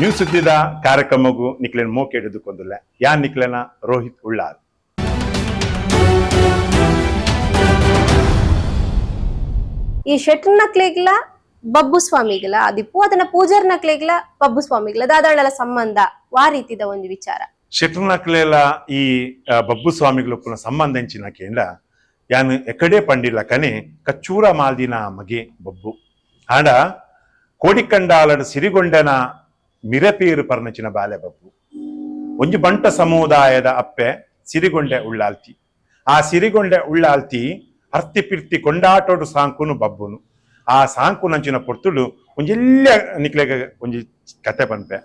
News ಸುದ್ದಿದ ಕಾರ್ಯಕ್ರಮಗೂ ನಿಕ್ಲೆನ್ ಮೋಕೆ ಹಿಡಿದುಕೊಂದಿಲ್ಲ ಯಾನ್ ನಿಕ್ಲೆನ ರೋಹಿತ್ ಉಳ್ಳಾರ್ ಈ ಶೆಟ್ರ್ ನಕ್ಲೆಗ್ಲ ಬಬ್ಬು ಸ್ವಾಮಿಗಳ ಅದಿಪ್ಪು ಅದನ್ನ ಪೂಜಾರ್ ನಕ್ಲೆಗ್ಲ ಬಬ್ಬು ಸ್ವಾಮಿಗಳ ದಾದಾಳಲ ಸಂಬಂಧ ವಾ ರೀತಿದ ಒಂದು ವಿಚಾರ. ಶೆಟ್ರನಕ್ಲೆಲ ಈ ಬಬ್ಬು ಸ್ವಾಮಿಗಳು ಪುನಃ ಸಂಬಂಧ ಹೆಂಚಿನ ಕೇಂದ್ರ ಯಾನ್ ಎಕಡೆ ಪಂಡಿಲ್ಲ ಕನೆ ಕಚ್ಚೂರ ಮಾಲ್ದಿನ ಮಗೆ ಬಬ್ಬು. ಆಡ ಕೋಡಿಕಂಡಾಲ ಸಿರಿಗೊಂಡನ ಮಿರಪೇರು ಪರ್ನಚಿನ ಬಾಲೆ ಬಬ್ಬು ಒಂಜಿ ಬಂಟ ಸಮುದಾಯದ ಅಪ್ಪೆ ಸಿರಿಗೊಂಡೆ ಉಳ್ಳಾಲ್ತಿ. ಆ ಸಿರಿಗೊಂಡೆ ಉಳ್ಳಾಲ್ತಿ ಅರ್ತಿ ಪಿರ್ತಿ ಕೊಂಡಾಟೋಡು ಸಾಂಕುನು ಬಬ್ಬುನು ಆ ಸಾಂಕು ನಂಚಿನ ಪೊರ್ತುಳು ಒಂಜಿಲ್ಲ ನಿಕ್ಲೆಗ ಒಂಜಿ ಕತೆ ಪನ್ಪೆ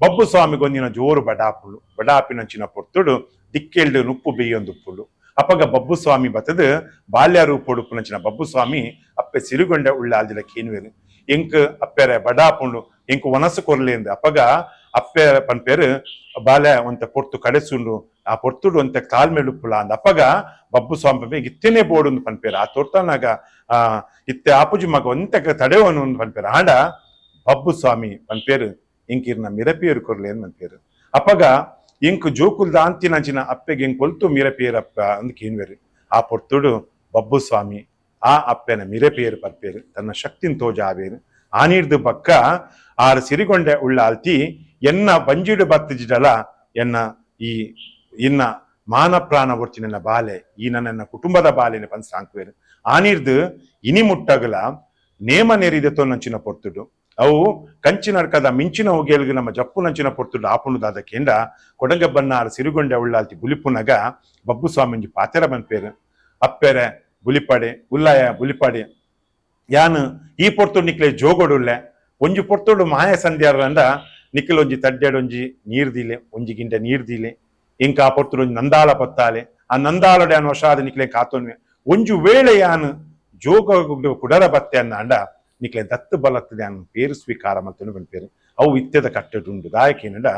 ಬಬ್ಬು ಸ್ವಾಮಿಗೊಂದಿನ ಜೋರು ಬಡಾಪುಳು. ಬಡಾಪಿನಂಚಿನ ಪೊರ್ತುಡು ದಿಕ್ಕೆಲ್ಡು ನುಪ್ಪು ಬೇಯೊಂದುಪ್ಪುಳು ಅಪ್ಪಗ ಬಬ್ಬು ಸ್ವಾಮಿ ಬತದು ಬಾಲ್ಯ ರೂಪೊಡುಪುನಂಚಿನ ಬಬ್ಬು ಸ್ವಾಮಿ ಅಪ್ಪೆ ಸಿರಿಗೊಂಡೆ ಉಳ್ಳಾಲ್ದಿಲ ಕೇನ್ವೇರು ಎಂಕ್ ಅಪ್ಪೆರೆ ಬಡಾಪುಂಡು ಇಂಕ್ ವನಸು ಕೊರ್ಲೇಂದು ಅಪ್ಪಗ ಅಪ್ಪೆ ಪನ್ಪೇರು ಬಾಲೆ ಒಂತ ಪೊರ್ತು ಕಡೆಸುಂಡು, ಆ ಪೊರ್ತುಡು ಒಂತ ಪುಲ ಅಂದ ಅಪ್ಪಗ ಬಬ್ಬು ಸ್ವಾಮಿ ಇತ್ತೇನೆ ಬೋಡು ಪನ್ಪೇರು. ಆ ತೋರ್ತನಾಗ, ಆ, ಇತ್ತೆ ಆಪುಜಿ ಮಗ ಒಂತ ತಡೆವನು ಪನ್ಪೇರು. ಆಂಡ ಬಬ್ಬು ಸ್ವಾಮಿ ಪನ್ಪೇರು, ಇಂಕಿರ್ನ ಮಿರಪಿಯರು ಕೊರ್ಲೇನ್ ಪನ್ಪೇರು. ಅಪ್ಪಗ ಇಂಕ್ ಜೋಕುಲ್ ದಾಂತಿನಂಚಿನ ಅಪ್ಪೆಗೆ ಇಂಕ್ ಕೊಲ್ತು ಮಿರಪಿಯರಪ್ಪ ಅಂದ್ ಕೇನ್ವೇರು. ಆ ಪೊರ್ತುಡು ಬಬ್ಬು ಸ್ವಾಮಿ ಆ ಅಪ್ಪೆನ ಮಿರೆಪೇರು ಪರ್ಪೇರು, ತನ್ನ ಶಕ್ತಿನ್ ಆ ಆನೀರ್ದು ಬಕ್ಕ ಆರು ಸಿರಿಗೊಂಡೆ ಉಳ್ಳಾಲ್ತಿ, ಎನ್ನ ಬಂಜಿಡು ಬತ್ತಿಜಿಡಲ ಎನ್ನ ಈ ಇನ್ನ ಮಾನ ಪ್ರಾಣ ಒರ್ಚಿನ ಬಾಲೆ, ಈ ನನ್ನ ಕುಟುಂಬದ ಬಾಲೆನ ಪಂಚಾಂಕ್ವೇರು ಆ ಆನೀರ್ದು ಇನಿ ಮುಟ್ಟಗಲ, ನೇಮ ನೆರಿದೆತೋ ತೊನ್ನಂಚಿನ ಪೊರ್ತುಡು. ಅವು ಕಂಚಿನ ಅರ್ಕದ ಮಿಂಚಿನ ಹೋಗೇಲ್ಗೆ ನಮ್ಮ ಜಪ್ಪು ನಂಚಿನ ಪೊರ್ತುಡು, ಆಪುಣದಾದ ಕೇಂದ್ರ ಕೊಡಂಗಬ್ಬನ್ನ ಆರು ಸಿರಿಗೊಂಡೆ ಉಳ್ಳಾಲ್ತಿ ಬುಲಿಪುನಗ ಬಬ್ಬು ಸ್ವಾಮಿಂಜಿ ಪಾತೆರ ಬಂದ್ಪೇರು. ಅಪ್ಪೆರೆ ಬುಲಿಪಡೆ, ಉಲ್ಲಾಯ, ಬುಲಿಪಡೆ. ಯಾನ್ ಈ ಪೊರ್ತುಡು ನಿಕ್ಲೆ ಜೋಗೊಡುಲ್ಲೆ, ಒಂಜಿ ಪೊರ್ತುಡು ಮಾಯ ಸಂಧ್ಯಾರಂದ ನಿಖಿಲ್ ಒಂಜಿ ಒಂಜಿ ನೀರ್ದಿಲೆ, ಒಂಜಿ ಗಿಂಡೆ ನೀರ್ದಿಲೆ, ಇಂಕ ಆ ಪೊರ್ತುಡು ಒಂಜಿ ನಂದಾಳ ಪತ್ತಾಲೆ, ಆ ನಂದಾಳಡೆ ಅನ್ನು ವರ್ಷಾದ ನಿಕ್ಲೆ ಕಾತೋನ್ವೆ ಒಂಜು ವೇಳೆ ಯಾನ್ ಜೋಗ ಕುಡರ ಬತ್ತೆ ಅಂಡ ನಿಕ್ಲೆ ದತ್ತು ಬಲತ್ತದೆ ಅನ್ನ ಪೇರು ಸ್ವೀಕಾರ ಮಲ್ತನು ಬಂದ್ಪೇರು ಅವು ಇತ್ತೆದ ಕಟ್ಟಡುಂಡು ದಾಯಕೇನಡ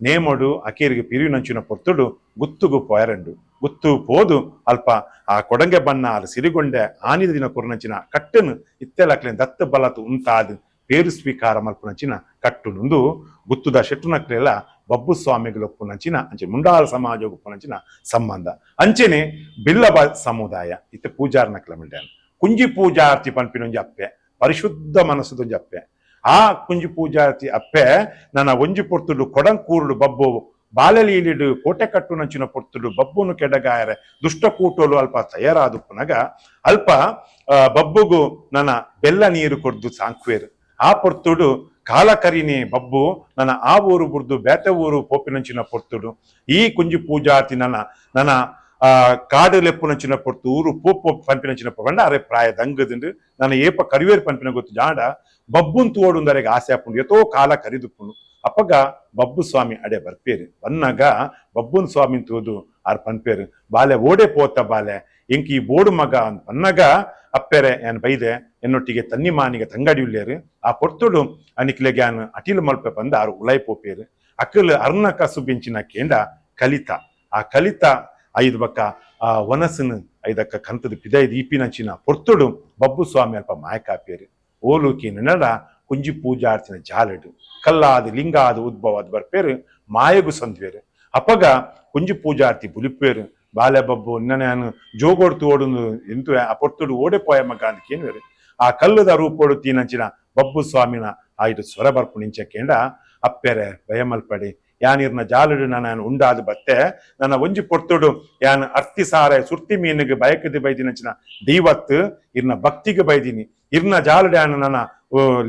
ನೇಮಡು ಅಕೇರಿಗೆ ಪಿರಿವು ನಂಚಿನ ಪೊರ್ತುಡು ಗುತ್ತುಗು ಪೊಯರಂಡು. ಗುತ್ತು ಪೋದು, ಅಲ್ಪ ಆ ಕೊಡಂಗೆ ಬಣ್ಣ ಅಲ್ಲಿ ಸಿರಿಗೊಂಡೆ ಆನಿದ ದಿನ ಕೊರನಂಚಿನ ಕಟ್ಟನು ಇತ್ತೆಲಕ್ಲೆ ದತ್ತ ಬಲತು ಉಂಟಾದ, ಪೇರು ಸ್ವೀಕಾರ ಮಲ್ಪುನಂಚಿನ ಕಟ್ಟುನುಂದು ಗುತ್ತುದ ಶೆಟ್ಟುನಕ್ಲೆಲ್ಲ ಬಬ್ಬು ಸ್ವಾಮಿಗಳು ಒಪ್ಪುನಂಚಿನ ಅಂಚೆ ಮುಂಡಾಳ ಸಮಾಜ ಒಪ್ಪುನಂಚಿನ ಸಂಬಂಧ. ಅಂಚೆನೆ ಬಿಲ್ಲಬ ಸಮುದಾಯ, ಇತ್ತೆ ಪೂಜಾರ್ನಕ್ಲ ನಕ್ಲ ಮಿಂಡ್ಯಾನ ಕುಂಜಿ ಪೂಜಾರ್ತಿ ಪನ್ಪಿನೊಂಜಿ ಅಪ್ಪೆ, ಪರಿಶುದ್ಧ ಮನಸ್ಸುದೊಂಜಿ ಅಪ್ಪೆ. ಆ ಕುಂಜಿ ಪೂಜಾರ್ತಿ ಅಪ್ಪೆ, ನನ್ನ ಒಂಜಿ ಪೊರ್ತುಡು ಕೊಡಂಕೂರುಡು ಬಬ್ಬು ಬಾಲಲೀಲಿಡು ಕೋಟೆ ಕಟ್ಟುನಂಚಿನ ಪೊರ್ತುಡು ಬಬ್ಬುನು ಕೆಡಗಾಯರೆ ದುಷ್ಟ ಕೂಟೋಲು ಅಲ್ಪ ತಯಾರಾದು ಪುನಗ ಅಲ್ಪ ಆ, ಬಬ್ಬುಗು ನನ್ನ ಬೆಲ್ಲ ನೀರು ಕೊಡ್ದು ಸಾಂಕ್ವೇರು ಆ ಪೊರ್ತುಡು ಕಾಲ ಕರಿನೆ ಬಬ್ಬು ನನ್ನ ಆ ಊರು ಬುರ್ದು ಬೇತೆ ಊರು ಪೋಪಿನಂಚಿನ ಪೊರ್ತುಡು ಈ ಕುಂಜಿ ಪೂಜಾರ್ತಿ ನನ್ನ ನನ್ನ ಆ ಕಾಡು ಲೆಪ್ಪುನಂಚಿನ ಪೊರ್ತು ಊರು ಪೋಪು ಪಂಪಿನಂಚಿನ ಪೊಂಡ ಅರೆ ಪ್ರಾಯ ದಂಗದಿಂಡು ನನ್ನ ಏಪ ಕರಿವೇರು ಪಂಪಿನ ಗೊತ್ತು ಜಾಂಡ ಬಬ್ಬುನ್ ತೋಡುಂದರೆಗೆ ಆಸೆ ಅಪ್ಪುಂಡು ಎತೋ ಕಾಲ ಕರಿದುಪ್ಪುಂಡು ಅಪ್ಪಗ ಬಬ್ಬು ಸ್ವಾಮಿ ಅಡೆ ಬರ್ಪೇರು ಬನ್ನಗ ಬಬ್ಬುನ್ ಸ್ವಾಮಿ ತೋದು ಆರ್ ಪನ್ಪೇರು ಬಾಲೆ ಓಡೆ ಪೋತ ಬಾಲೆ ಇಂಕ್ ಈ ಬೋಡು ಮಗ ಅಂತ ಬನ್ನಗ ಅಪ್ಪೆರೆ ಏನ್ ಬೈದೆ ಎನ್ನೊಟ್ಟಿಗೆ ತನ್ನಿ ಮಾನಿಗೆ ತಂಗಡಿ ಉಳ್ಳೇರು ಆ ಪೊರ್ತುಡು ಅನಿಕ್ಲೆಗೆ ಆನ್ ಅಟಿಲು ಮಲ್ಪೆ ಬಂದ ಆರು ಉಳೈ ಪೋಪೇರು ಅಕ್ಕಲ್ ಅರ್ನ ಕಸು ಬೆಂಚಿನ ಕೇಂಡ ಕಲಿತ ಆ ಕಲಿತ ಐದು ಬಕ್ಕ ಆ ವನಸನ್ ಐದಕ್ಕ ಕಂತದ ಪಿದೈದು ಈಪಿನಂಚಿನ ಪೊರ್ತುಡು ಬಬ್ಬು ಸ್ವಾಮಿ ಅಲ್ಪ ಮಾಯಕಾಪೇರು ಓಲುಕಿ ನಡ ಕುಂಜಿ ಪೂಜಾರ್ತಿನ ಜಾಲಡು ಲಿಂಗಾದ ಉದ್ಭವದ ಬರ್ಪೇರು ಮಾಯಗು ಸಂದ್ವೇರು ಅಪಗ ಕುಂಜಿ ಪೂಜಾರ್ತಿ ಬುಲಿಪೇರು ಬಾಲೆ ಬಬ್ಬು ನಾನು ಜೋಗೋಡ್ತು ಓಡುದು ಎಂತು ಆ ಪೊರ್ತುಡು ಓಡೆ ಪೋಯ ಮಗ ಅಂತ ಕೇನ್ವೇರು. ಆ ಕಲ್ಲದ ರೂಪೋಡು ತೀನಂಚಿನ ಬಬ್ಬು ಸ್ವಾಮಿನ ಆಯ್ತು ಸ್ವರ ಬರ್ಪು ನಿಂಚಕ್ಕೇಂಡ ಅಪ್ಪೆರೆ ಭಯಮಲ್ಪಡಿ ಯಾನಿರ್ನ ಜಾಲುಡು ನಾನು ಉಂಡಾದ ಬತ್ತೆ, ನನ್ನ ಒಂಜಿ ಪೊರ್ತುಡು ಯಾನ್ ಅರ್ತಿ ಸಾರೆ ಸುರ್ತಿ ಮೀನಿಗೆ ಬಯಕದಿ ಬೈದಿನಂಚಿನ ದೈವತ್ ಇರ್ನ ಭಕ್ತಿಗೆ ಬೈದಿನಿ. ಇರ್ನ ಜಾಲಡು ಯಾನ್ ನನ್ನ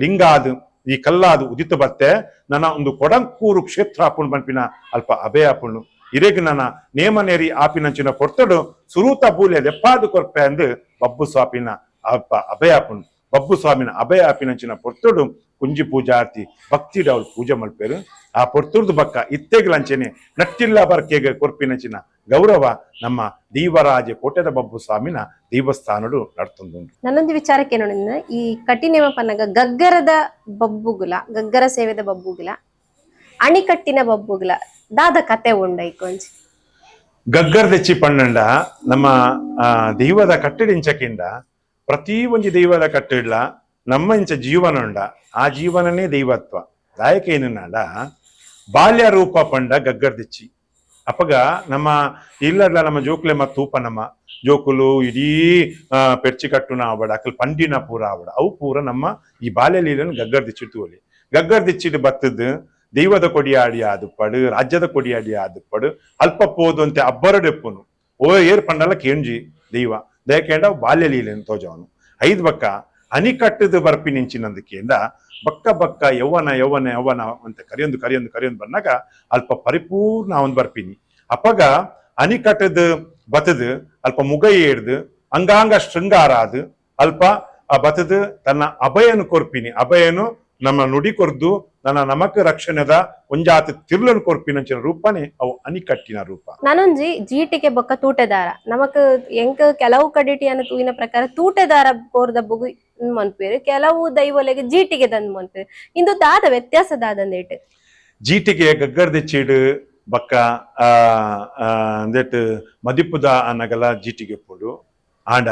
ಲಿಂಗಾದು ಈ ಕಲ್ಲಾದು ಉದಿತ ಬತ್ತೆ, ನನ್ನ ಒಂದು ಕೊಡಂಕೂರು ಕ್ಷೇತ್ರ ಆಪುಣ್ ಪನ್ಪಿನ ಅಲ್ಪ ಅಭಯ ಆಪುಣ್ಣು ಇರೆಗ್ ನನ್ನ ನೇಮನೇರಿ ಆಪಿನಂಚಿನ ಕೊರ್ತಡು, ಸುರೂತ ಬೂಲೆ ಲೆಪ್ಪಾದು ಕೊರ್ಪೆ ಅಂದು ಬಬ್ಬು ಸ್ವಾಪಿನ ಅಲ್ಪ ಅಭಯ ಆಪುಣು ಬಬ್ಬು ಸ್ವಾಮಿನ ಅಭಯ ಆಪಿನಂಚಿನ ಪೊರ್ತುಡು ಕುಂಜಿ ಪೂಜಾರ್ತಿ ಭಕ್ತಿ ಅವ್ರು ಪೂಜೆ ಮಲ್ಪೇರು. ಆ ಪೊರ್ತುರ್ದು ಬಕ್ಕ ಇತ್ತೆಗ್ಲಂಚೆನೆ ನಟ್ಟಿಲ್ಲ ಬರ್ಕೆಗೆ ಕೊರ್ಪಿನಂಚಿನ ಗೌರವ ನಮ್ಮ ದೀವರಾಜ ಕೋಟೆದ ಬಬ್ಬು ಸ್ವಾಮಿನ ದೇವಸ್ಥಾನಡು ನಡ್ತುಂದುಂಡು ನನ್ನೊಂದು ವಿಚಾರಕ್ಕೆ ನೋಡಿದ್ರೆ ಈ ಕಟ್ಟಿನೇಮ ಪನ್ನಗ ಗಗ್ಗರದ ಬಬ್ಬುಗುಲ ಗಗ್ಗರ ಸೇವೆದ ಬಬ್ಬುಗುಲ ಅಣಿಕಟ್ಟಿನ ಬಬ್ಬುಗುಲ ದಾದ ಕತೆ ಉಂಡ ಇಕ್ಕೊಂಜಿ ಗಗ್ಗರ್ ದೆಚ್ಚಿ ಪಣ್ಣಂಡ ನಮ್ಮ ದೈವದ ಕಟ್ಟಡಿಂಚಕ್ಕಿಂದ ಪ್ರತಿ ಒಂಜಿ ದೈವದ ಕಟ್ಟಿಡ್ಲ ನಮ್ಮ ಇಂಚ ಜೀವನ ಉಂಡ ಆ ಜೀವನನೇ ದೈವತ್ವ. ದಾಯಕ ಏನಾಡ ಬಾಲ್ಯ ರೂಪ ಪಂಡ ಗಗ್ಗರ್ದಿಚ್ಚಿ ಅಪ್ಪಗ ನಮ್ಮ ಇಲ್ಲದ ನಮ್ಮ ಜೋಕುಲೆ ಮತ್ತು ತೂಪ ನಮ್ಮ. ಜೋಕುಲು ಇಡೀ ಪೆರ್ಚಿ ಕಟ್ಟುನ ಆವಡ, ಅಕಲ್ ಪಂಡಿನ ಪೂರ ಆವಡ. ಅವು ಪೂರ ನಮ್ಮ ಈ ಬಾಲ್ಯ ಲೀಲೆಯನ್ನು ಗಗ್ಗರ್ದಿಚ್ಚಿಟ್ಟು ಒಲಿ ಗಗ್ಗರ್ದಿಚ್ಚಿಟ್ಟು ಬತ್ತದ್ದು ದೈವದ ಕೊಡಿಯಾಡಿ ಆದುಪ್ಪಡು, ರಾಜ್ಯದ ಕೊಡಿಯಾಡಿ ಆದುಪ್ಪಡು, ಅಲ್ಪ ಪೋದು ಅಂತ ಅಬ್ಬರಡೆಪ್ಪುನು ಓ, ಏರ್ ಪಂಡಲ ಕೇಂಜಿ ದೈವ. ದಯಕೇಂಡ ಬಾಲ್ಯ ಲೀಲೆಯನ್ನು ತೋಜವನು. ಐದು ಬಕ್ಕ ಅನಿಕಟ್ಟದ ಬರ್ಪಿ ನಿಂಚಿನಂದಕ್ಕಿಂದ ಬಕ್ಕ ಬಕ್ಕ ಯೌವನ ಯೌವನ ಯೌವನ ಅಂತ ಕರಿಯೊಂದು ಕರಿಯೊಂದು ಕರಿಯೊಂದು ಬಂದಾಗ ಅಲ್ಪ ಪರಿಪೂರ್ಣ ಅವನ್ ಬರ್ಪಿನಿ ಅಪ್ಪಗ ಅನಿಕಟ್ಟದ ಬತದು ಅಲ್ಪ ಮುಗ ಏಡ್ದು, ಅಂಗಾಂಗ ಶೃಂಗಾರ ಅದು ಅಲ್ಪ ಆ ಬತದು ತನ್ನ ಅಭಯನು ಕೊರ್ಪಿನಿ. ಅಭಯನು ನಮ್ಮ ನುಡಿ ಕೊರ್ದು ನನ್ನ ನಮಕ ರಕ್ಷಣೆದ ಒಂಜಾತಿ ತಿರ್ಲನ್ ಕೊರ್ಪಿನಂಚಿನ ರೂಪನೆ ಅವು ಅನಿಕಟ್ಟಿನ ರೂಪ. ನಾನೊಂಜಿ ಜೀಟಿಗೆ ಬೊಕ್ಕ ತೂಟೆದಾರ. ನಮಕ್ ಎಂಕ್ ಕೆಲವು ಕಡಿಟಿಯನ್ನ ತೂಯಿನ ಪ್ರಕಾರ ತೂಟೆದಾರ ಕೋರ್ದ ಬುಗು ಮನ್ಪೇರು ಕೆಲವು ದೈವಲೆಗೆ ಜೀಟಿಗೆ ತಂದ್ ಮನ್ಪೇರು. ಇಂದು ದಾದ ವ್ಯತ್ಯಾಸ ದಾದಂದೇಟ್ ಜೀಟಿಗೆ ಗಗ್ಗರ್ದೆಚ್ಚೀಡು ಬಕ್ಕ ಆ ಆ, ಅಂದೆಟ್ ಮದಿಪುದ ಅನ್ನಗಲ ಜೀಟಿಗೆ ಪೋಡು. ಆಂಡ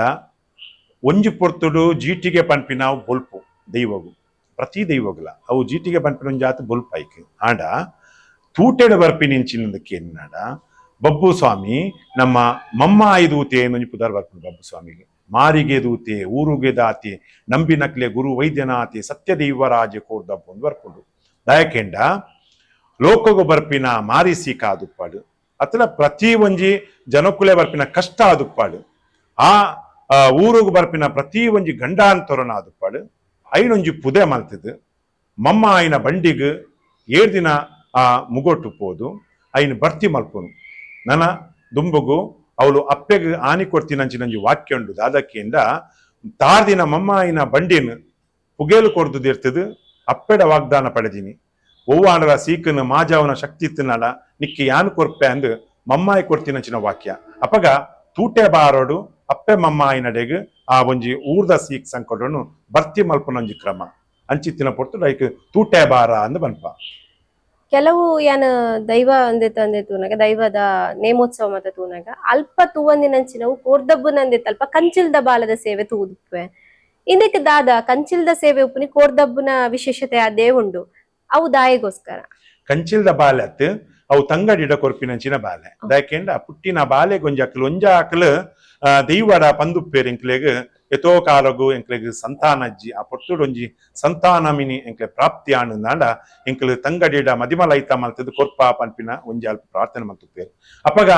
ಒಂಜಿ ಪೊರ್ತುಡು ಜೀಟಿಗೆ ಪನ್ಪಿನ ಅವು ಬೊಲ್ಪು ದೈವಗು ಪ್ರತಿ ದೈವಗುಲ. ಅವು ಜೀಟಿಗೆ ಪನ್ಪಿನ ಒಂಜಿ ಆತು ಬೊಲ್ಪ್ ಐಕ್ ಆಂಡ ತೂಟೆಡ ಬರ್ಪಿ ನಿಂಚಿನದಕ್ಕೆ ಏನಾಡ ಬಬ್ಬು ಸ್ವಾಮಿ ನಮ್ಮ ಮಮ್ಮ ಐದೂತೆ ಒಂಜಿ ಪುದಾರ್ ಬರ್ಪುಡು ಬಬ್ಬು ಸ್ವಾಮಿಗೆ. ಮಾರಿಗೆ ದೂತೆ ಊರುಗೆ ದಾತೆ ನಂಬಿನಕ್ಲೆ ಗುರು ವೈದ್ಯನಾಥೆ ಸತ್ಯ ದೈವರಾಜ ಕೋರ್ದಪ್ಪು ಒಂದು ಬರ್ಪುಡು. ದಯಕೆಂಡ ಲೋಕಗು ಬರ್ಪಿನ ಮಾರಿಸಿ ಕಾದುಪ್ಪಾಡು ಅತಲ ಪ್ರತಿ ಒಂಜಿ ಜನಕುಲೆ ಬರ್ಪಿನ ಕಷ್ಟ ಆದುಪ್ಪಾಡು. ಆ ಆ, ಊರುಗು ಬರ್ಪಿನ ಪ್ರತಿ ಒಂಜಿ ಗಂಡಾಂತರನ ಆದುಪ್ಪಾಡು. ಐನೊಂಜಿ ಪುದೆ ಮಲ್ತಿದ್ದು ಮಮ್ಮ ಆಯ್ನ ಬಂಡಿಗ್ ಏರ್ ದಿನ ಆ ಮುಗೋಟು ಪೋದು. ಐನ್ ಬರ್ತಿ ಮಲ್ಪನು. ನನ್ನ ದುಂಬುಗು ಅವಳು ಅಪ್ಪೆಗೆ ಆನಿ ಕೊಡ್ತೀನಂಚಿ ನಂಜಿ ವಾಕ್ಯ ಉಂಡು ದಾದಕ್ಕಿಂದ ತಾರ್ದಿನ ಮಮ್ಮ ಆಯ್ನ ಬಂಡಿನ ಪುಗೇಲು ಕೊಡ್ದುದಿರ್ತದು ಅಪ್ಪೆಡ ವಾಗ್ದಾನ ಪಡೆದಿನಿ. ಒವ್ವಾಂಡರ ಸೀಕನ ಮಾಜಾವನ ಶಕ್ತಿ ತಿನ್ನಡ ನಿಕ್ಕಿ ಯಾನು ಕೊರ್ಪೆ ಅಂದು ಮಮ್ಮಾಯಿ ಕೊಡ್ತೀನಂಚಿನ ವಾಕ್ಯ. ಅಪಗ ತೂಟೆ ಬಾರೋಡು ಅಪ್ಪೆ ಮಮ್ಮ ನಡೆಗ್ ಆ ಒಂಜಿ ಊರ್ದ ಸೀಕ್ ಸಂಕಟನು ಭರ್ತಿ ಮಲ್ಪನೊಂಜಿ ಕ್ರಮ. ಅಂಚಿತ್ತಿನ ಪೊರ್ತು ಲೈಕ್ ತೂಟೆ ಬಾರ ಅಂದ್ ಬನ್ಪ. ಕೆಲವು ಯಾನ ದೈವ ಅಂದಿತ್ತು ತಂದೆ ತೂನಾಗ ದೈವದ ನೇಮೋತ್ಸವ ಮತ ತೂನಾಗ ಅಲ್ಪ ತೂವಂದಿನಂಚಿನವು ಕೋರ್ದಬ್ಬುನಂದಿತ್ತು ಅಲ್ಪ ಕಂಚಿಲ್ದ ಬಾಲದ ಸೇವೆ ತೂದುಪ್ಪೆ ಇದಕ್ಕೆ ದಾದ ಕಂಚಿಲ್ದ ಸೇವೆ ಉಪ್ಪುನಿ ಕೋರ್ದಬ್ಬುನ ವಿಶೇಷತೆ ಅದೇ ಉಂಡು. ಅವು ದಾಯಿಗೋಸ್ಕರ. ಕಂಚಿಲ್ದ ಬಾಲತ್ ಅವು ತಂಗಡಿಡ ಕೊರ್ಪಿನಂಚಿನ ಬಾಲೆ. ದಾಕೆಂಡ ಪುಟ್ಟಿನ ಬಾಲೆ ಗೊಂಜಾಕಲು ಒಂಜಾಕಲು ದೈವಡ ಪಂದುಪ್ಪೇರ್ ಎಂಕ್ಲೆಗ್, ಎತೋ ಕಾಲಗು ಎಂಕ್ಲೆಗ್ ಸಂತಾನಜ್ಜಿ, ಆ ಪೊಟ್ಟುಡೊಂಜಿ ಸಂತಾನಮಿನಿ ಎಂಕ್ಲೆ ಪ್ರಾಪ್ತಿ ಆನಂದಾಂಡ ಎಂಕ್ಲು ತಂಗಡಿಡ ಮದಿಮಲ ಐತ ಮಲ್ತದ್ದು ಕೊರ್ಪ ಪನ್ಪಿನ ಒಂಜಿ ಅಲ್ಪ ಪ್ರಾರ್ಥನೆ ಮಲ್ತುಪ್ಪೇರು ಅಪಗ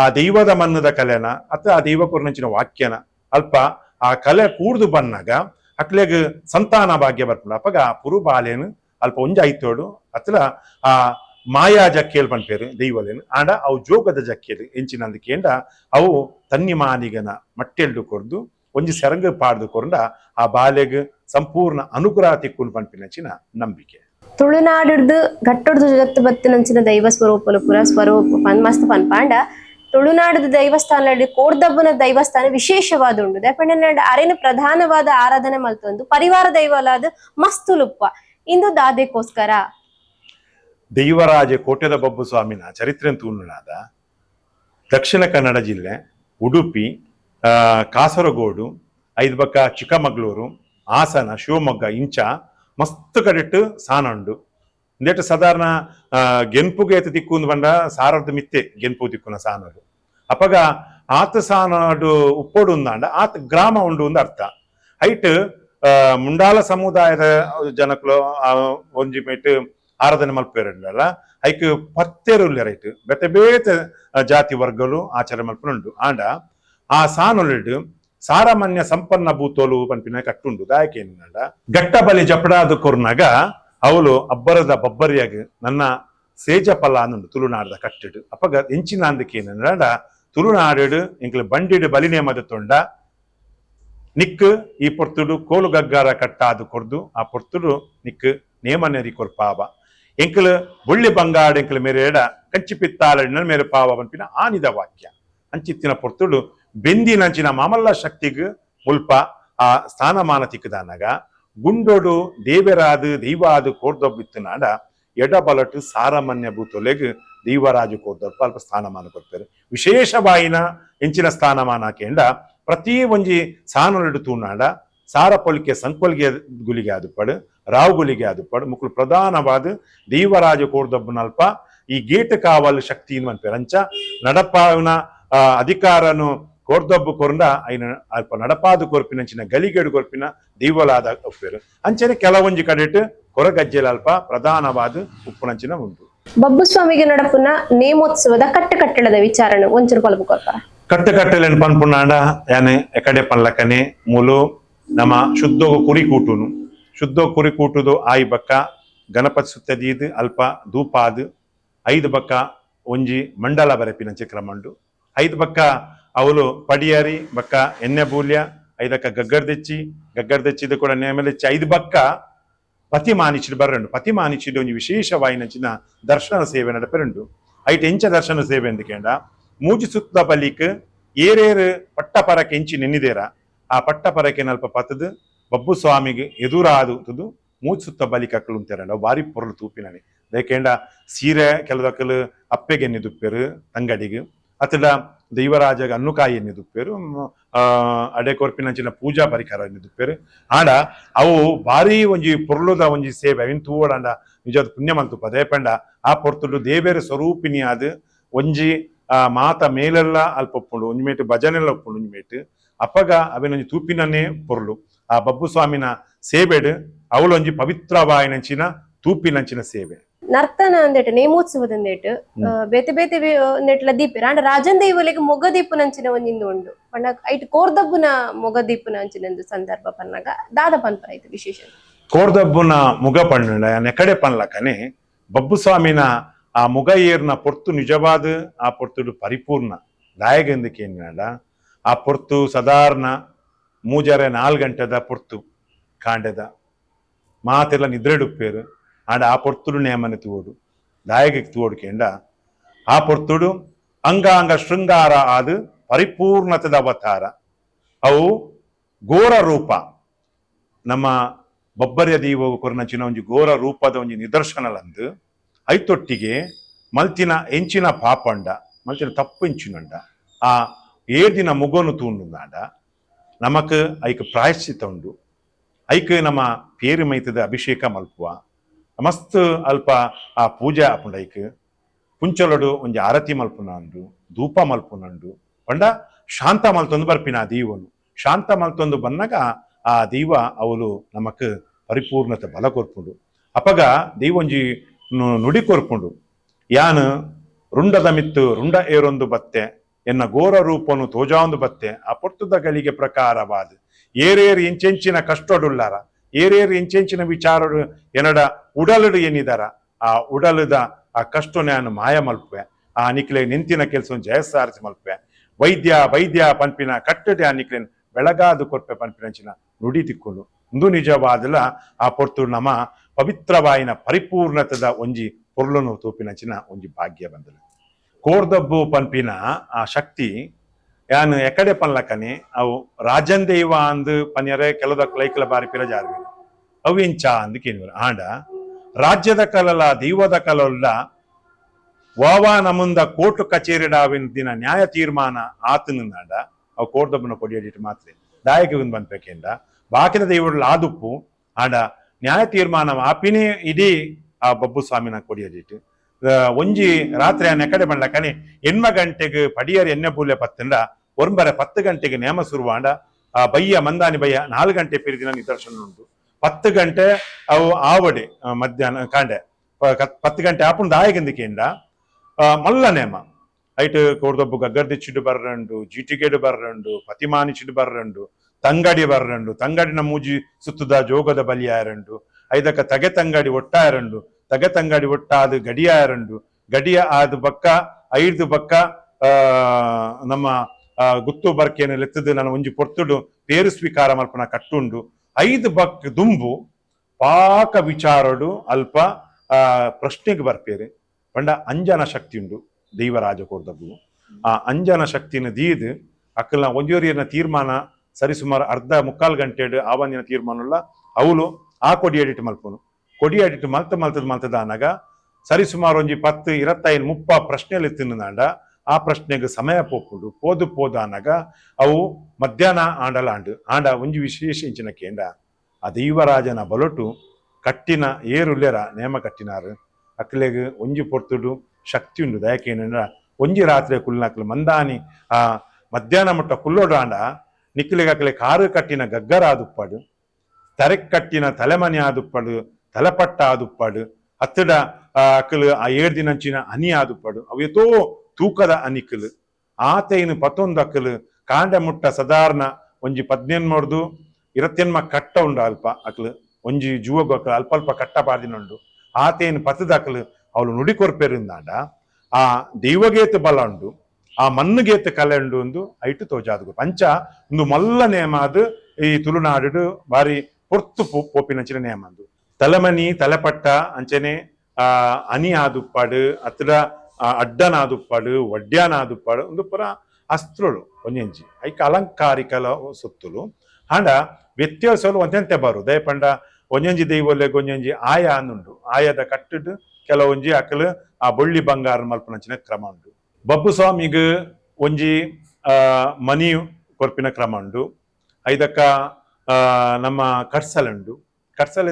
ಆ ದೈವದ ಮನ್ನದ ಕಲೆನ ಅಥವಾ ಆ ದೈವ ಕೊರ್ನಂಚಿನ ವಾಕ್ಯನ, ಅಲ್ಪ ಆ ಕಲೆ ಕೂಡ್ದು ಬನ್ನಾಗ ಅಕ್ಲೆಗ್ ಸಂತಾನ ಭಾಗ್ಯ ಬರ್ಪುಂಡು ಅಪಗ ಪುರು ಬಾಲೇನು ಅಲ್ಪ ಒಂಜ ಐತೋಡು ಅತ್ಲ ಆ ಮಾಯಾ ಜಕ್ಕೇಲ್ ಪನ್ಪೇರು ದೈವಲೇನು. ಆಂಡ ಅವು ಜೋಗದ ಜಕ್ಕೇಲು ಎಂಚಿನಂದಕೇಂಡ ಅವು ತನ್ನಿ ಮಾನಿಗನ ಮಟ್ಟೆಲ್ಡು ಕೊರ್ದು, ಒಂಜಿ ಸೆರಂಗ ಪಾಡ್ದು ಕೊಂಡ ಆ ಬಾಲೆಗ್ ಸಂಪೂರ್ಣ ಅನುಗ್ರಹ ತಿಕ್ಕುಲು ಪನ್ಪಿನಂಚಿನ ನಂಬಿಕೆ. ತುಳುನಾಡಿಡ್ದು ಗಟ್ಟೊಡ್ದು ಜಗತ್ತು ಬತ್ತಿನಂಚಿನ ದೈವ ಸ್ವರೂಪಲು ಪುರ ಸ್ವರೂಪ ಮಸ್ತ್ ಪನ್ಪಾಂಡ ತುಳುನಾಡದ ದೈವಸ್ಥಾನ ಕೋರ್ದಬ್ಬನ ದೈವಸ್ಥಾನ ವಿಶೇಷವಾದ ಉಂಡು ದಯಪಂಡ ಅರೆನ ಪ್ರಧಾನವಾದ ಆರಾಧನೆ ಮಲ್ತೊಂದು, ಪರಿವಾರ ದೈವಲಾದ ಮಸ್ತುಲುಪ್ಪ. ಇಂದು ದಾದೆಗೋಸ್ಕರ ದೈವರಾಜ ಕೋಟೆದ ಬಬ್ಬು ಸ್ವಾಮಿನ ಚರಿತ್ರೆ ತೂನುನಾದ ದಕ್ಷಿಣ ಕನ್ನಡ ಜಿಲ್ಲೆ ಉಡುಪಿ ಆ, ಕಾಸರಗೋಡು ಐದು ಬಕ್ಕ ಚಿಕ್ಕಮಗಳೂರು ಹಾಸನ ಶಿವಮೊಗ್ಗ ಇಂಚ ಮಸ್ತ್ ಕಡೆಟ್ಟು ಸಾನಂಡು ಇಂದೇಟ್ ಸಾಧಾರಣ ಆ, ಗೆನ್ಪುಗೆ ಏತ ತಿಕ್ಕು ಬಂಡ ಸಾರದ ಮಿತ್ತೆ ಗೆನ್ಪು ತಿಕ್ಕುನ ಸಾನಡು ಅಪಗ ಆತ ಸಾನಡು ಉಪ್ಪೋಡು ಉಂದಾಂಡ ಆತ ಗ್ರಾಮ ಉಂಡು ಒಂದು ಅರ್ಥ ಹೈಟ್ ಆ, ಮುಂಡಾಲ ಸಮುದಾಯದ ಜನಕುಲು ಆ, ಒಂಜಿ ಮೇಟ್ ಆರಾಧನೆ ಮಲ್ಪೇರಲ್ಲ ಐಕ್ ಪತ್ತೆರುಲ್ಲೆ ರೈಟ್, ಬೇತೆ ಬೇತೆ ಜಾತಿ ವರ್ಗಲು ಆಚರಣೆ ಮಲ್ಪನುಂಡು ಆಂಡ, ಆ ಸಾನೊಲ್ಲೆಡ್ ಸಾರಾಮಾನ್ಯ ಸಂಪನ್ನ ಭೂತೋಲು ಪನ್ಪಿನ ಕಟ್ಟುಂಡು. ದಾಯಕ ಗಟ್ಟ ಬಲಿ ಜಪಡಾದ ಕೊರ್ನಾಗ ಅವಳು ಅಬ್ಬರದ ಬಬ್ಬರಿಯಾಗ ನನ್ನ ಸೇಜಪಲ ಅನ್ನುಂಡು ತುಳುನಾಡದ ಕಟ್ಟಡು. ಅಪ್ಪಗ ಎಂಚಿನ ಅಂದಕ್ಕೆ ಏನಿಂದ ತುಳುನಾಡು ಎಂಕ್ಲ ಬಂಡಿಡು ಬಲಿನೇ ಮದ ತೊಂಡ. ನಿಕ್ ಈ ಪೊರ್ತುಡು ಕೋಲು ಗಗ್ಗಾರ ಕಟ್ಟಾದು ಕೊರ್ದು, ಆ ಪೊರ್ತುಡು ನಿಕ್ ನೇಮನೇರಿ ಕೊರ್ಪಾವ. ಬಂಗಾಡ ಎಂಕ್ಲು ಮೇರೆಡ ಕಚ್ಚಿ ಕಂಚಿ ಪಿತ್ತಾಳ ಮೇರೆ ಪಾವ ಪನ್ಪಿನ ಆನಿದ ವಾಕ್ಯ. ಅಂಚಿತ್ತಿನ ಪೊರ್ತುಡು ಬೆಂದಿನಂಚಿನ ಮಾಮಲ್ಲ ಶಕ್ತಿಗ್ ಮುಲ್ಪ ಆ ಸ್ಥಾನಮಾನ ತಿಕ್ಕದಾನಾಗ. ಗುಂಡೋಡು ದೇವರಾದು ದೈವಾದು ಕೋರ್ದೊಬ್ಬಿತ್ತು ನಾಡ, ಎಡಬಲಟು ಸಾರಮನ್ಯ ಭೂತೊಲೆಗ್ ದೈವರಾಜು ಕೋರ್ದೊಬ್ಬ ಅಲ್ಪ ಸ್ಥಾನಮಾನ ಕೊಡ್ತಾರೆ ವಿಶೇಷವಾಯಿನ ಎಂಚಿನ ಸ್ಥಾನಮಾನ ಕೇಂಡ ಪ್ರತಿ ಒಂಜಿ ಸಾನೊರಡು ತೂನಾಡ ಸಾರ ಪೊಲಿಕೆ ಸಂಕೊಲ್ಗೆ ಗುಲಿಗೆ ರಾವುಗಳಿಗೆ ಅದು ಪಡ್ ಮುಕ್ಕಳು ಪ್ರಧಾನವಾದ ದೇವರಾಜ ಕೋರ್ದಬ್ಬನಲ್ಪ ಈ ಗೇಟ್ ಕಾವಲ್ ಶಕ್ತಿ ಅಂತ ಅಂಚ ನಡಪಾವನ ಅಧಿಕಾರನು ಕೋರ್ದಬ್ಬು ಕೊರಂಡ ಐನ ಅಲ್ಪ ನಡಪಾದು ಕೊರ್ಪಿನಂಚಿನ ಗಲಿಗೇಡು ಕೊರ್ಪಿನ ದೇವಲಾದ ಉಪ್ಪೇರು. ಅಂಚನೆ ಕೆಲವೊಂಜಿ ಕಡೆಟ್ ಕೊರಗಜ್ಜೆಲ ಅಲ್ಪ ಪ್ರಧಾನವಾದ ಉಪ್ಪುನಂಚಿನ ಉಂಟು. ಬಬ್ಬು ಸ್ವಾಮಿಗೆ ನಡಪುನ ನೇಮೋತ್ಸವದ ಕಟ್ಟಕಟ್ಟಳದ ವಿಚಾರಣೆ ಒಂಚೂರು ಕೊಲಪು ಕೊರ್ಪ ಕಟ್ಟ ಕಟ್ಟಲೆ ಪನ್ಪುನಾಂಡ ಯಾನೆ ಎಕಡೆ ಪನ್ಲಕನೆ ಮೂಲು ನಮ್ಮ ಶುದ್ಧ ಕುರಿ ಕೂಟುನು ಶುದ್ಧೋ ಕುರಿ ಕೂಟುದು ಆಯಿ ಬಕ್ಕ ಗಣಪತಿ ಸುತ್ತದೀದ್ ಅಲ್ಪ, ಧೂಪಾದ್, ಐದು ಬಕ್ಕ, ಒಂಜಿ, ಮಂಡಲ ಬರೆಪಿನ ಚಿಕ್ರಮಂಡು. ಐದು ಬಕ್ಕ ಅವಳು ಪಡಿಯಾರಿ, ಬಕ್ಕ ಎಣ್ಣೆ ಬೂಲ್ಯ ಐದಕ್ಕ ಗಗ್ಗರ್ದೆಚ್ಚಿ ಗಗ್ಗರ್ದೆಚ್ಚಿದ ಕೂಡ ನೇಮಲೆಚ್ಚಿ ಐದು ಬಕ್ಕ ಪತಿ ಮಾನಿಚಿಡು ಬರ್ರಂಡು. ಪತಿ ಮಾನಿಚಿಡು ಒಂಜಿ ವಿಶೇಷವಾಯಿನಂಚಿನ ದರ್ಶನ ಸೇವೆ ನಡಪೆರಂಡು. ಐಟ್ ಎಂಚ ದರ್ಶನ ಸೇವೆ ಎಂದುಕೇಂಡ ಮೂಜಿ ಸುತ್ತ ಬಲಿಕ್ ಏರೇರು ಪಟ್ಟಪರಕ್ಕೆ ಎಂಚಿ ನೆನ್ನಿದೇರ. ಆ ಪಟ್ಟಪರಕ್ಕೆ ನಲ್ಪ ಪತ್ತದು ಬಬ್ಬು ಸ್ವಾಮಿಗೆ ಎದುರಾದು ಮೂಚುತ್ತ ಮೂಜಿ ಅಂತಾರಲ್ಲ ಬಾರಿ ಪೊರ್ಲು ತೂಪಿನನೆ ಅದಕ್ಕೇಂಡ ಸೀರೆ ಕೆಲದಕ್ಕಲು ಅಪ್ಪೆಗೆ ಎನ್ನಿದುಪ್ಪೆರು ತಂಗಡಿಗೆ ಅತಡ ದೈವರಾಜಗ ಅನ್ನುಕಾಯಿ ಎನ್ನಿದುಪ್ಪೆರು ಅಡೆ ಕೊರ್ಪಿನಂಚಿನ ಪೂಜಾ ಪರಿಕರ ಎನ್ನಿದುಪ್ಪೆರು. ಆಂಡ ಅವು ಭಾರಿ ಒಂಜಿ ಪೊರ್ಲುದ ಒಂಜಿ ಸೇವೆ, ಅವಿನ ತೂವಡಂಡ ನಿಜವಾದ ಪುಣ್ಯ ಮಂತು ಪದೇ ಪಂಡ. ಆ ಪೊರ್ತುಡು ದೇವೇರ ಸ್ವರೂಪಿನಿ ಆದ್ ಒಂಜಿ ಮಾತ ಮೇಲೆಲ್ಲ ಅಲ್ಪ ಒಪ್ಪುಂಡು, ಒಂಜಿ ಮೇಟ್ ಭಜನೆಲ್ಲ ಒಪ್ಪುಂಡು, ಒಂಜಿ ಮೇಟ್. ಅಪ್ಪಗ ಅವಿನೊಂಜಿ ತೂಪಿನನ್ನೇ ಪೊರ್ಲು ಆ ಬಬ್ಬು ಸ್ವಾಮಿನ ಸೇವೆಡು ಅವಳು ಒಂಜಿ ಪವಿತ್ರವಾಯಿನಂಚಿನ ತೂಪಿನಂಚಿನ ಸೇವೆ. ನರ್ತನ ಅಂದೇಟ ನೇಮೋತ್ಸವದ ಅಂದೇಟ್ ಬೇತೆ ಬೇತೆ ನೆಟ್ಲ ದೀಪಿರ ಅಂಡ್ ರಾಜನ್ ದೇವಲಿಗೆ ಮೊಗ ದೀಪುನಂಚಿನ ಒಂದಿಂದು ಉಂಡು ಪಂಡ ಐಟ್ ಕೋರ್ದಬ್ಬುನ ಮೊಗ ದೀಪುನಂಚಿನಂದು ಸಂದರ್ಭ ಪನ್ನಾಗ ದಾದ ಪನ್ಪರ ಆಯ್ತು ವಿಶೇಷ. ಕೋರ್ದಬ್ಬುನ ಮುಗ ಪಣ್ಣ ನೆಕಡೆ ಪನ್ಲಕನೆ ಬಬ್ಬು ಸ್ವಾಮಿನ ಆ ಮುಗ ಏರ್ನ ಪೊರ್ತು ನಿಜವಾದ ಆ ಪೊರ್ತುಡು ಪರಿಪೂರ್ಣ ದಾಯಗೆಂದಕ್ಕೆ ಏನಿಲ್ಲ ಆ ಪೊರ್ತು ಸಾಧಾರಣ ಮೂಜರೆ ನಾಲ್ ಗಂಟೆದ ಪೊರ್ತು ಕಾಂಡೆದ. ಮಾತೆಲ್ಲ ನಿದ್ರೆಡುಪ್ಪೇರು ಆಂಡ ಆ ಪೊರ್ತುಡು ನೇಮನೆ ತೂಡು ದಾಯಗೆ ತೂವಡು ಕೇಂಡ. ಆ ಪೊರ್ತುಡು ಅಂಗಾಂಗ ಶೃಂಗಾರ ಆದು ಪರಿಪೂರ್ಣತದ ಅವತಾರ. ಅವು ಘೋರ ರೂಪ. ನಮ್ಮ ಬೊಬ್ಬರ್ಯ ದೀವ ಕೊರನಚಿನ ಒಂಜಿ ಘೋರ ರೂಪದ ಒಂಜಿ ನಿದರ್ಶನಲಂದು. ಐತೊಟ್ಟಿಗೆ ಮಲ್ತಿನ ಎಂಚಿನ ಪಾಪಂಡ ಮಲ್ತಿನ ತಪ್ಪು ಎಂಚಿನಂಡ. ಆ ಏದಿನ ಮುಗೋನು ತೂಂಡುಂದಾಂಡ ನಮಕ್ ಐಕ್ ಪ್ರಾಯಶ್ಚಿತ ಉಂಡು ಐಕ್ ನಮ್ಮ ಪೇರು ಮೈತದ ಅಭಿಷೇಕ ಮಲ್ಪುವ. ಮಸ್ತ್ ಅಲ್ಪ ಆ ಪೂಜೆ ಆಪುಂಡ ಐಕ್. ಪುಂಚಲೊಡು ಒಂಜಿ ಆರತಿ ಮಲ್ಪುನಂಡು, ಧೂಪ ಮಲ್ಪುನಂಡು. ಪಂಡ ಶಾಂತ ಮಲ್ತೊಂದು ಬರ್ಪಿನ ಆ ದೀವನು. ಶಾಂತ ಮಲ್ತೊಂದು ಬನ್ನಾಗ ಆ ದೀವ ಅವಳು ನಮಕ್ ಪರಿಪೂರ್ಣತೆ ಬಲ ಕೊರ್ಪುಂಡು. ಅಪಗ ದೀವೊಂಜಿ ನುಡಿ ಕೊರ್ಪುಂಡು. ಯಾನ್ ರುಂಡದ ಮಿತ್ತು ರುಂಡ ಏರೊಂದು ಬತ್ತೆ. ಎನ್ನ ಘೋರ ರೂಪನು ತೋಜಾಂದು ಬತ್ತೆ, ಆ ಪೊರ್ತುದ ಗಳಿಗೆ ಪ್ರಕಾರವಾದ. ಏರೇರು ಎಂಚೆಂಚಿನ ಕಷ್ಟಡುಲ್ಲಾರ, ಏರೇರು ಎಂಚೆಂಚಿನ ವಿಚಾರಡು ಎನಡ ಉಡಲಡು ಏನಿದಾರ ಆ ಉಡಲದ ಆ ಕಷ್ಟ ನಾನು ಮಾಯ ಮಲ್ಪೆ ಆ ನಿಕ್ಲೆ ನಿಂತಿನ ಕೆಲಸ ಜಯಸಾರಿಸಿ ಮಲ್ಪೆ ವೈದ್ಯ ವೈದ್ಯ ಪಂಪಿನ ಕಟ್ಟಡೆ ಆ ನಿಕ್ಲೆನ್ ಬೆಳಗಾದು ಕೊರ್ಪೆ ಪಂಪಿನಂಚಿನ ನುಡಿ ತಿಕ್ಕೊಂಡು. ಇಂದು ನಿಜವಾದಲ ಆ ಪೊರ್ತು ನಮ ಪವಿತ್ರವಾಯಿನ ಪರಿಪೂರ್ಣತದ ಒಂಜಿ ಪೊರ್ಲುನು ತೂಪಿನಂಚಿನ ಒಂಜಿ ಭಾಗ್ಯ ಬಂದಲು. ಕೋರ್ದಬ್ಬು ಪಂಪಿನ ಆ ಶಕ್ತಿ, ಯಾನು ಎಕಡೆ ಪನ್ಲಕನೆ, ಅವು ರಾಜನ್ ದೈವ ಅಂದ್ ಪನ್ಯರೆ ಕೆಲದ ಕ್ಲೈಕಲ ಬಾರಿ ಪಿರ ಜಾರ್ವಿ ಅವು ಅಂದ್ ಕೇನಿವರು. ಆಂಡ ರಾಜ್ಯದ ಕಲಲ, ದೈವದ ಕಲಲ್ಲ ವಾವಾ ನಮುಂದ ಕೋರ್ಟ್ ಕಚೇರಿಡಾವಿನ ದಿನ ನ್ಯಾಯ ತೀರ್ಮಾನ ಆತನಿಂದಾಂಡ ಅವು ಕೋರ್ದಬ್ಬನ ಕೊಡಿಯಡಿಟ್ಟು ಮಾತ್ರ. ದಾಯಕ ಬಂದ್ಬೇಕೆಂದ ಬಾಕಿದ ದೈವಗಳು ಆದುಪ್ಪು. ಆಂಡ ನ್ಯಾಯ ತೀರ್ಮಾನ ಆಪಿನೇ ಇಡೀ ಆ ಬಬ್ಬು ಸ್ವಾಮಿನ ಕೊಡಿಯಡಿಟ್ಟು ಒಂಜಿ ರಾತ್ರಿ ಆ ನೆಕಡೆ ಬಂಡ್ಲ ಕನೆ ಎನ್ಮ ಗಂಟೆಗೆ ಪಡಿಯರ್ ಎಣ್ಣೆ ಬೂಲೆ ಪತ್ತಂಡ ಒಂಬರೆ ಪತ್ತು ಗಂಟೆಗೆ ನೇಮ ಶುರುವಾಂಡ ಆ ಬಯ್ಯ ಮಂದಾನಿ ಬಯ್ಯ ನಾಲ್ಕು ಗಂಟೆ ಪಿರಿದಿನ ನಿದರ್ಶನ ಉಂಟು. ಪತ್ತು ಗಂಟೆ ಅವು ಆವಡೆ ಮಧ್ಯಾಹ್ನ ಕಾಂಡೆ. ಪತ್ತು ಗಂಟೆ ಆಪುಂಡು ದಾಯಗಂದಿಕೆಂಡ ಆ, ಮಲ್ಲ ನೇಮ. ಐಟ್ ಕೋರ್ದೊಬ್ಬು ಗಗ್ಗರ್ದಿಚ್ಚಿಡು ಬರ್ರಂಡು ಜೀಟಿಗೆಡು ಬರ್ರಂಡು ಪತಿಮಾನಿಚಿಡು ಬರ್ರಂಡು ತಂಗಡಿ ಬರ್ರಂಡು ತಂಗಡಿನ ಮೂಜಿ ಸುತ್ತದ ಜೋಗದ ಬಲಿಯಾರಂಡು ಐದಕ್ಕ ತಗೆ ತಂಗಡಿ ಒಟ್ಟಾಯರಂಡು ತಂಗಡಿ ಒಟ್ಟಾದ ಎರಡು ಗಡಿಯ ಆದ ಬಕ್ಕ, ಐದು ಬಕ್ಕ ನಮ್ಮ ಗುತ್ತು ಬರ್ಕೆಯನ್ನು ಲೆತ್ತದು ನನ್ನ ಒಂಜಿ ಪೊರ್ತುಡು ಪೇರು ಸ್ವೀಕಾರ ಮಲ್ಪನ ಕಟ್ಟುಂಡು. ಐದು ಬಕ್ ದುಂಬು, ಪಾಕ ವಿಚಾರಡು ಅಲ್ಪ ಪ್ರಶ್ನೆಗೆ ಬರ್ಪೇರೆ. ಪಂಡ ಅಂಜನ ಶಕ್ತಿ ಉಂಡು ಕೋರ್ದಬ್ಬು ಆ ಅಂಜನ ಶಕ್ತಿನ ದೀದ್ ಅಕ್ಕಲ್ನ ಒಂಜೋರಿಯನ್ನ ತೀರ್ಮಾನ ಸರಿಸುಮಾರು ಅರ್ಧ ಮುಕ್ಕಾಲು ಗಂಟೆ ಆವಂದಿನ ತೀರ್ಮಾನಲ್ಲ ಅವಳು ಆ ಕೊಡಿ ಎಡಿಟ್ ಮಲ್ಪನು. ಎಡಿಟ್ ಮಲ್ತ ಮಲ್ತದ ಅನ್ನಾಗ ಸರಿಸುಮಾರು ಒಂಜಿ ಪತ್ತು ಇರತ್ತೈದು ಮುಪ್ಪ ಪ್ರಶ್ನೆಯಲ್ಲಿ ತಿನ್ನದಾಂಡ ಆ ಪ್ರಶ್ನೆಗೆ ಸಮಯ ಪೋಪುಡು ಪೋದು ಪೋದ ಅನ್ನಾಗ ಅವು ಮಧ್ಯಾಹ್ನ ಆಂಡಲ ಆಂಡು. ಆಂಡ ಒಂಜಿ ವಿಶೇಷ ಇಂಚಿನ ಕೇಂದ್ರ ಆ ದೈವರಾಜನ ಬಲೊಟು ಕಟ್ಟಿನ ಏರುಲ್ಲೆರ ನೇಮ ಕಟ್ಟಿನಾರು. ಅಕ್ಲೆಗ್ ಒಂಜಿ ಪೊರ್ತುಡು ಶಕ್ತಿ ಉಂಡು. ದಯಕೇನ ಒಂಜಿ ರಾತ್ರಿ ಕುಲ್ನಕ್ಲು ಮಂದಾನಿ ಆ ಮಧ್ಯಾಹ್ನ ಮುಟ್ಟ ಕುಲ್ಲೋಡಾಂಡ ನಿಕ್ಕಲಿಗೆ ಅಕ್ಲೆ ಕಾರು ಕಟ್ಟಿನ ಗಗ್ಗರ ಆದುಪ್ಪಡು. ತರೆ ಕಟ್ಟಿನ ತಲೆಮನೆ ಆದುಪ್ಪಡು. ಆದುಪ್ಪಾಡು ಹತ್ತಡ ಅಕಲು ಆ ಏಳು ದಿನಂಚಿನ ಅನಿ ಆದುಪ್ಪಡು ಅವು ಎತ್ತೋ ತೂಕದ ಅನಿಕಲು ಆತೈನು ಪತ್ತೊಂದು ಅಕಲು ಕಾಂಡ ಮುಟ್ಟ ಸಾಧಾರಣ ಒಂಜಿ ಪದ್ನೆನ್ಮರ್ದು ಇರತ್ತೆನ್ಮ ಕಟ್ಟ ಉಂಡು ಅಲ್ಪ ಅಕ್ಲು ಒಂಜಿ ಜೂವಗು ಅಕಲು ಅಲ್ಪ ಅಲ್ಪ ಕಟ್ಟ ಉಂಡು. ಆತೇನು ಪತ್ತದ ಅಕಲು ಅವಳು ನುಡಿ ಕೊರ್ಪೆರಿಂದಾಂಡ ಆ ದೈವಗೇತು ಬಲ ಉಂಡು. ಆ ಮಣ್ಣುಗೇತು ಕಲೆ ಉಂಡು ಒಂದು ಐಟು ತೋಜಾದು ಪಂಚ ಒಂದು ಮಲ್ಲ ನೇಮಾದು ಈ ತುಳುನಾಡು ಬಾರಿ ಪೊರ್ತು ಪೋಪಿನಂಚಿನ ನೇಮ ನೇಮಂದು ತಲೆಮನಿ, ತಲೆಪಟ್ಟ, ಅಂಚನೆ ಅನಿ ಆದುಪ್ಪಾಡು ಅತ್ರ ಅಡ್ಡನಾದುಪ್ಪಾಡು ಒಡ್ಯಾನಾದುಪ್ಪಾಡು ಒಂದು ಪುರ ಅಸ್ತ್ರುಳು ಒಂಜಿ ಐಕ ಅಲಂಕಾರಿಕಲ ಸುತ್ತುಲು ಆಂಡ ವ್ಯತ್ಯಾಸಲು ಒಂದೆಂತೆ ಬರು, ದಯಪಂಡ ಒಂಜಿ ದೈವಲೆಗ್ ಒಂಜಂಜಿ ಆಯ ಅನ್ನುಂಡು. ಆಯದ ಕಟ್ಟುಡು, ಕೆಲವೊಂಜಿ ಅಕಲು, ಆ ಬೊಳ್ಳಿ ಬಂಗಾರ ಮಲ್ಪನಂಚಿನ ಕ್ರಮ ಉಂಡು. ಬಬ್ಬು ಸ್ವಾಮಿಗ್ ಒಂಜಿ ಮನಿ ಕೊರ್ಪಿನ ಕ್ರಮ ಉಂಡು. ಐದಕ್ಕ ನಮ್ಮ ಕಡ್ಸಲ್ ಕಡ್ಸಲ್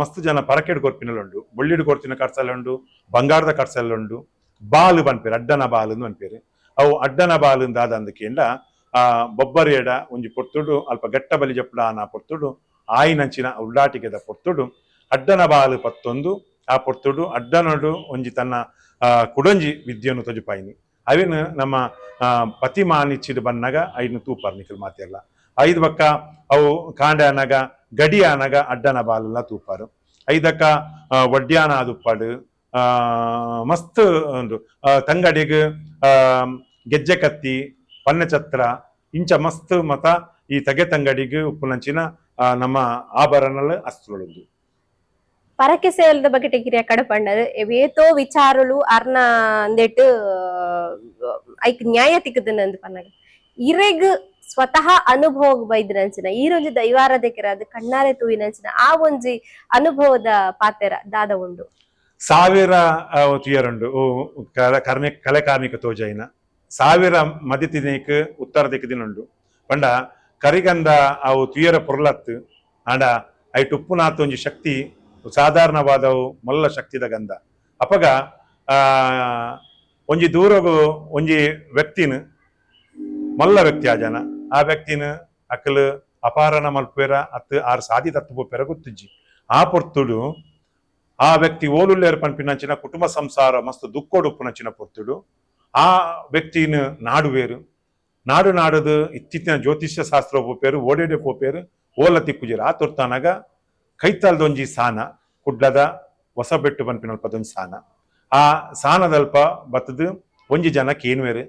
ಮಸ್ತ್ ಜನ ಪರಕೆಡ್ ಕೊರ್ಪಿನಲ್ ಉಂಡು ಬೊಳ್ಳಿಡು ಕೊರ್ತಿನ ಉಂಡು ಬಂಗಾರದ ಉಂಡು ಬಾಲು ಬನ್ಪೇರು, ಅಡ್ಡನ ಬಾಲು ಅನ್ಪೇರು ಅವು ಅಡ್ಡನ ಬಾಲು ಅಂದಕೇಂಡ ಆ ಬೊಬ್ಬರೆಡ ಒಂಜಿ ಪೊರ್ತುಡು, ಅಲ್ಪ ಗಟ್ಟ ಬಲಿ ಜಪ್ಪುಡ ಆನ ಪೊರ್ತುಡು ಆಯಿನಂಚಿನ ಉಳ್ಳಾಟಿಗೆದ ಪೊರ್ತುಡು, ಅಡ್ಡನ ಬಾಲು ಪತ್ತೊಂದು, ಆ ಪೊರ್ತುಡು, ಅಡ್ಡನಡು ಒಂಜಿ ತನ್ನ ಕುಡೊಂಜಿ ವಿದ್ಯೆಯನ್ನು ತೊಜುಪಾಯಿನಿ. ಅವೇನು ನಮ್ಮ ಪತಿ ಮಾನಿಚ್ಚಿಡ್ ಬನ್ನಗ ಐನು ತೂಪರ್ ನಿಖಿಲ್ ಮಾತೆಲ್ಲ ಐದು ಬಕ್ಕ ಅವು ಕಾಂಡ ಅನಗ ಗಡಿ అడ్డన ಅಡ್ಡನ తూపారు ತೂಪಾರು. ಐದಕ್ಕ ಒಡ್ಯಾನ ಆದುಪ್ಪಾಡು ಮಸ್ತ್ ಆ, ತಂಗಡಿಗ್ ಗೆಜ್ಜೆ ಕತ್ತಿ ಪನ್ನಛತ್ರ ಇಂಚ ಮಸ್ತ್ ಮತ ಈ ತಗೆ ತಂಗಡಿಗ್ ಉಪ್ಪುನಂಚಿನ ನಮ್ಮ ಆಭರಣಲ್ ಅಸ್ತ್ರಗಳು ಪರಕ್ಕೆ ಸೇಲದ ಬಗ್ಗೆ ಟೆಕಿರಿಯ ಕಡಪಂಡದು ಏತೋ ವಿಚಾರಲು ಅರ್ನ ಅಂದೆಟ್ಟು ಐಕ್ ನ್ಯಾಯ ತಿಕ್ಕದನಂದು ಪನ್ನಗ. ಇರೆಗ್ ಸ್ವತಃ ಅನುಭವ ಬೈದ್ರಂಚಿನ ಈ ರೋಜಿ ದೈವಾರಾಧಕರ, ಅದು ಕಣ್ಣಾರೆ ತೂಯಿನಂಚಿನ ಆ ಒಂಜಿ ಅನುಭವದ ಪಾತೆರ ದಾದ ಉಂಡು. ಸಾವಿರ ತುಯರುಂಡು ಕಲೆ ಕಲೆ ಕಾರ್ಮಿಕ ತೋಜೈನ. ಸಾವಿರ ಮದಿತಿನೇಕ್ ಉತ್ತರ ದಿಕ್ಕದಿನುಂಡು ಪಂಡ ಕರಿಗಂದ ಅವು ತುಯರ ಪೊರ್ಲತ್ತು, ಆಂಡ ಐ ಉಪ್ಪುನಾತ್ ಒಂಜಿ ಶಕ್ತಿ, ಸಾಧಾರಣವಾದವು ಮಲ್ಲ ಶಕ್ತಿದ ಗಂಧ. ಅಪಗ ಒಂಜಿ ದೂರಗು ಒಂಜಿ ವ್ಯಕ್ತಿನ ಮಲ್ಲ ವ್ಯಕ್ತಿ ಆ ಜನ. ಆ ವ್ಯಕ್ತಿನ ಅಕಲು ಅಪಾರಣ ಮಲ್ಪೇರ ಅತ್ ಆರ್ ಸಾದಿ ತತ್ವ ಪೋಪೆರ ಗೊತ್ತಿಜ್ಜಿ ಆ ಪೊರ್ತುಡು, ಆ ವ್ಯಕ್ತಿ ಓಲುಲ್ಲೇರು ಪನ್ಪಿನಂಚಿನ ಕುಟುಂಬ ಸಂಸಾರ ಮಸ್ತ್ ದುಕ್ಕೋಡು ಉಪ್ಪುನಂಚಿನ ಪೊರ್ತುಡು. ಆ ವ್ಯಕ್ತಿನ ನಾಡು ಬೇರು. ನಾಡು ನಾಡದು ಇತ್ತೀಚಿನ ಜ್ಯೋತಿಷ್ಯ ಶಾಸ್ತ್ರ ಪೋಪೇರು ಓಡೇಡೆ ಪೋಪೇರು ಓಲ ತಿಕ್ಕುಜಿರ ಆ ತೊರ್ತಾನಾಗ ಕೈತಾಲ್ದೊಂಜಿ ಸಾನ, ಕುಡ್ಲದ ಹೊಸಬೆಟ್ಟು ಪನ್ಪಿನಲ್ಪದೊಂದು ಸಾನ. ಆ ಸಾನದಲ್ಪ ಬತ್ತದು, ಒಂಜಿ ಜನ ಕೇನ್ವೇರು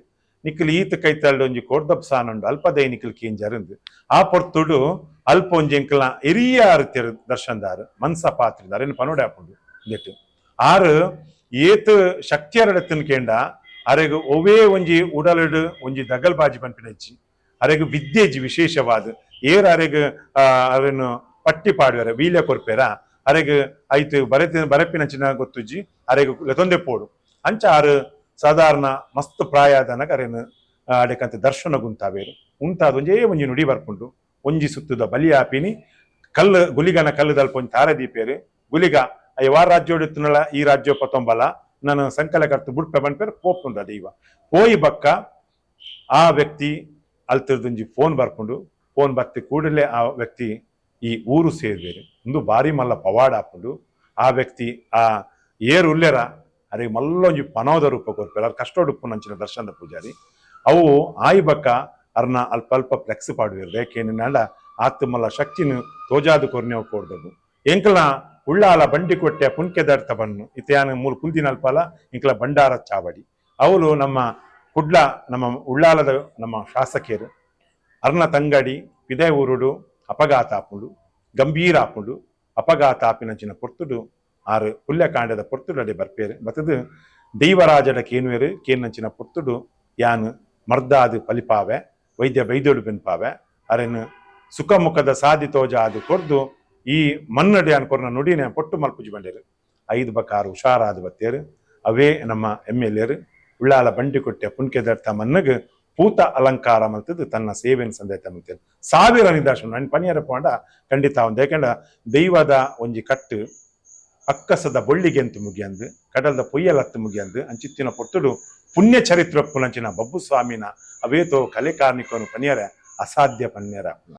ನಿಕ್ಕಲ್ ಈತ ಕೈತಾಲ್ಡ ಒಂಜಿ ಕೋಡ್ದಪ್ ಸಾನುಂಡು ಅಲ್ಪದೈ ನಿಕ್ಕಲ್ ಕೇನ್ ಜರಂದು ಆ ಪೊರ್ತುಡು ಅಲ್ಪ ಒಂಜಿ ಎಂಕಲ್ನ ಎರಿಯ ಅರಿತ್ಯರು ದರ್ಶನದಾರು, ಮನ್ಸ ಪಾತ್ರಿದಾರು ಏನು ಪನೋಡೆ ಹಾಕೊಂಡು ನೆಟ್ಟು. ಆರು ಏತ್ ಶಕ್ತಿಯರಡತ್ತಿನ ಕೇಂಡ ಅರೆಗು ಒವೇ ಒಂಜಿ ಉಡಲಡು ಒಂಜಿ ದಗಲ್ ಬಾಜಿ ಪನ್ಪಿನಜ್ಜಿ. ಅರೆಗು ವಿದ್ಯೆಜಿ ವಿಶೇಷವಾದ. ಏರ್ ಅರೆಗು ಅರೆನು ಪಟ್ಟಿ ಪಾಡುವರೆ ವೀಲ್ಯ ಕೊರ್ಪೆರ. ಅರೆಗು ಆಯ್ತು ಬರೆತಿ ಬರಪಿನಂಚಿನ ಗೊತ್ತುಜ್ಜಿ, ಅರೆಗು ಲೆತೊಂದೆ ಪೋಡು. ಅಂಚ ಆರು ಸಾಧಾರಣ ಮಸ್ತ್ ಪ್ರಾಯದನ ಕರೆನ ಅಡೆಕಂತ ದರ್ಶನ ಗುಂತಾವೇರು. ಉಂತಾದ ಒಂಜೇ ಒಂಜಿ ನುಡಿ ಬರ್ಕೊಂಡು ಒಂಜಿ ಸುತ್ತದ ಬಲಿ ಆಪಿನಿ, ಕಲ್ಲು, ಗುಲಿಗನ ಕಲ್ಲು ದಲ್ಪ ತಾರ ದೀಪೇರು. ಗುಲಿಗ, ಅಯ್ಯ, ವಾರ ರಾಜ್ಯೋಡಿತ್ತುನಲ ಈ ರಾಜ್ಯ ಪತೊಂಬಲ. ನಾನು ಸಂಕಲ ಕರ್ತು ಬುಡ್ಪೆ ಬನ್ಪೇರು ಪೋಪುಂಡ ದೈವ ಪೋಯಿ ಬಕ್ಕ, ಆ ವ್ಯಕ್ತಿ ಅಲ್ತಿರ್ದೊಂಜಿ ಫೋನ್ ಬರ್ಕೊಂಡು ಫೋನ್ ಬತ್ತಿ ಕೂಡಲೇ ಆ ವ್ಯಕ್ತಿ ಈ ಊರು ಸೇರ್ಬೇರು. ಒಂದು ಬಾರಿ ಮಲ್ಲ ಪವಾಡ ಹಾಕೊಂಡು ಆ ವ್ಯಕ್ತಿ, ಆ ಏರು ಉಲ್ಲೆರ ಅರೆ ಮಲ್ಲೊಂಜಿ ಪನೋದ ರೂಪ ಕೊರ್ಪೇರು ಕಷ್ಟೋಡುಪ್ಪು ನಂಚಿನ ದರ್ಶನದ ಪೂಜಾರಿ. ಅವು ಆಯಿ ಬಕ್ಕ ಅರ್ನ ಅಲ್ಪ ಅಲ್ಪ ಫ್ಲೆಕ್ಸ್ ಪಾಡುವೇರು ರೇಖೇನಿನಾಂಡ ಆತು ಮಲ್ಲ ಶಕ್ತಿನು ತೋಜಾದು ಕೊರ್ನೆವು ಕೊಡ್ದವು. ಎಂಕಲ ಉಳ್ಳಾಲ ಬಂಡಿ ಕೊಟ್ಟೆ ಪುನ್ಕೆ ದರ್ತ ಬನ್ನು. ಇತ್ಯಾನ ಮೂಲ ಕುಲ್ದಿನ ಅಲ್ಪಲ ಇಂಕಲ ಬಂಡಾರ ಚಾವಡಿ. ಅವಳು ನಮ್ಮ ಕುಡ್ಲ, ನಮ್ಮ ಉಳ್ಳಾಲದ ನಮ್ಮ ಶಾಸಕಿಯರು ಅರ್ನ ತಂಗಡಿ, ಪಿದೆ ಊರುಡು ಅಪಘಾತ ಆಪುಂಡು ಗಂಭೀರ ಆಪುಂಡು ಅಪಘಾತ ಆಪಿನಂಚಿನ ಪೊರ್ತುಡು. ಆರು ಪುಲ್ಯಕಾಂಡದ ಪೊರ್ತುಡು ಅಡೆ ಬರ್ಪೇರು. ಬತ್ತದು ದೈವರಾಜಡ ಕೇನುವೆರು, ಕೇನಂಚಿನ ಪೊರ್ತುಡು, ಯಾನು ಮರ್ದಾದು ಪಲಿಪಾವೆ ವೈದ್ಯ ಬೈದೋಡು ಬೆನ್ಪಾವೆ. ಅರೆನು ಸುಖಮುಖದ ಸಾದಿ ತೋಜ ಅದು ಕೊರ್ದು, ಈ ಮನ್ನಡೆ ಅನ್ಕೊರ್ನ ನುಡಿನ ಪೊಟ್ಟು ಮಲ್ಪುಜಿ ಬಂಡೇರು. ಐದು ಬಕಾರು ಹುಷಾರಾದ ಬತ್ತೇರು. ಅವೇ ನಮ್ಮ ಎಂ ಎಲ್ ಎರು ಉಳ್ಳಾಲ ಬಂಡಿ ಕೊಟ್ಟೆ ಪುನ್ಕೆ ದರ್ತ ಮನ್ನಗ್ ಪೂತ ಅಲಂಕಾರ ಮಲ್ತದ್ದು ತನ್ನ ಸೇವೆಯನ್ನು ಸಂದೇತ ಮುತ್ತೇನೆ ಸಾವಿರ ನಿದರ್ಶನ ಪನಿಯರ ಪೋಂಡ, ಖಂಡಿತ ಒಂದು ಯಾಕಂದ್ರೆ ದೈವದ ಒಂಜಿ ಕಟ್ಟು ಅಕ್ಕಸದ ಬೊಳ್ಳಿಗೆಂತು ಮುಗಿಯಂದು, ಕಡಲದ ಪೊಯ್ಯಲತ್ತು ಮುಗಿಯಂದು, ಅಂಚಿತ್ತಿನ ಪೊರ್ತುಡು ಪುಣ್ಯ ಚರಿತ್ರಪ್ಪುನಂಚಿನ ಬಬ್ಬು ಸ್ವಾಮಿನ ಅವೇತೋ ಕಲೆ ಕಾರ್ಮಿಕನು ಪನಿಯರೆ ಅಸಾಧ್ಯ ಪನ್ಯರ.